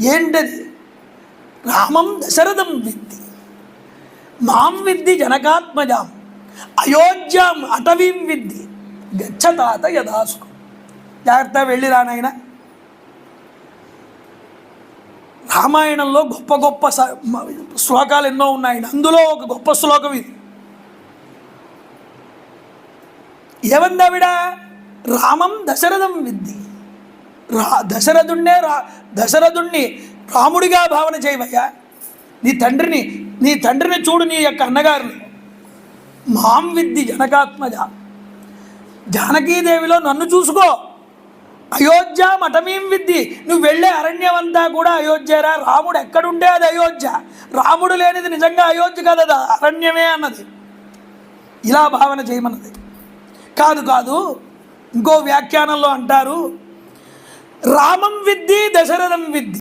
ఏంటది? రామం దశరథం విద్ది మాం విద్ది జనకాత్మజాం. అయోధ్యాం అటవీం విద్ది గచ్చతాత యథాసుకు జాగ్రత్త వెళ్ళి రానైనా రామాయణంలో గొప్ప గొప్ప స- మ- శ్లోకాలు ఎన్నో ఉన్నాయి. అందులో ఒక గొప్ప శ్లోకం ఇది. ఏమందావిడ రామం దశరథం విద్ది రా దశరథుణ్ణే రా దశరథుణ్ణి రాముడిగా భావన చేయవయ్యా. నీ తండ్రిని నీ తండ్రిని చూడు నీ యొక్క అన్నగారిని. మాం విద్ది జనకాత్మజ. జానకీదేవిలో నన్ను చూసుకో. అయోధ్య మఠమీం విద్ది నువ్వు వెళ్ళే అరణ్యం అంతా కూడా అయోధ్యరా. రాముడు ఎక్కడుంటే అది అయోధ్య. రాముడు లేనిది నిజంగా అయోధ్య కదా అది అరణ్యమే అన్నది. ఇలా భావన చేయమన్నది. కాదు కాదు. ఇంకో వ్యాఖ్యానంలో అంటారు రామం విద్ది దశరథం విద్ది